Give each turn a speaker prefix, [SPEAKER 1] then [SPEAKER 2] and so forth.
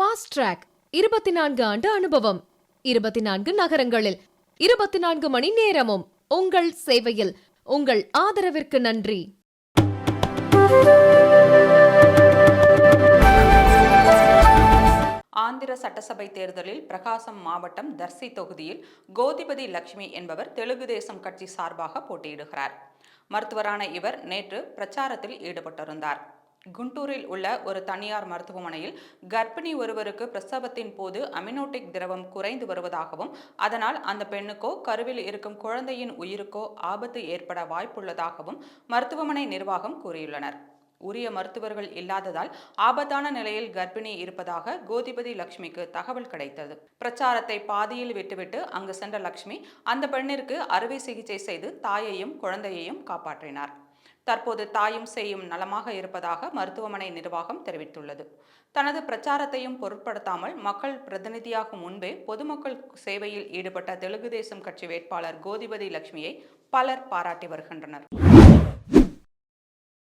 [SPEAKER 1] Fast track இருபத்தி நான்கு ஆண்டு அனுபவம். இருபத்தி நான்கு நகரங்களில் இருபத்தி நான்கு மணி நேரமும் உங்கள் சேவையில் உங்கள் ஆதரவிற்கு நன்றி.
[SPEAKER 2] ஆந்திர சட்டசபை தேர்தலில் பிரகாசம் மாவட்டம் தர்சி தொகுதியில் கோதிபதி லட்சுமி என்பவர் தெலுங்கு தேசம் கட்சி சார்பாக போட்டியிடுகிறார். மருத்துவரான இவர் நேற்று பிரச்சாரத்தில் ஈடுபட்டிருந்தார். குண்டூரில் உள்ள ஒரு தனியார் மருத்துவமனையில் கர்ப்பிணி ஒருவருக்கு பிரசவத்தின் போது அமினோட்டிக் திரவம் குறைந்து வருவதாகவும் அதனால் அந்த பெண்ணுக்கோ கருவில் இருக்கும் குழந்தையின் உயிருக்கோ ஆபத்து ஏற்பட வாய்ப்புள்ளதாகவும் மருத்துவமனை நிர்வாகம் கூறியுள்ளனர். உரிய மருத்துவர்கள் இல்லாததால் ஆபத்தான நிலையில் கர்ப்பிணி இருப்பதாக கோதிபதி லட்சுமிக்கு தகவல் கிடைத்தது. பிரச்சாரத்தை பாதியில் விட்டுவிட்டு அங்கு சென்ற லட்சுமி அந்த பெண்ணிற்கு அறுவை சிகிச்சை செய்து தாயையும் குழந்தையையும் காப்பாற்றினார். தற்போது தாயும் செய்யும் நலமாக இருப்பதாக மருத்துவமனை நிர்வாகம் தெரிவித்துள்ளது. தனது பிரச்சாரத்தையும் பொருட்படுத்தாமல் மக்கள் பிரதிநிதியாகும் முன்பே பொதுமக்கள் சேவையில் ஈடுபட்ட தெலுங்கு தேசம் கட்சி வேட்பாளர் கோதிபதி லட்சுமியை பலர் பாராட்டி வருகின்றனர்.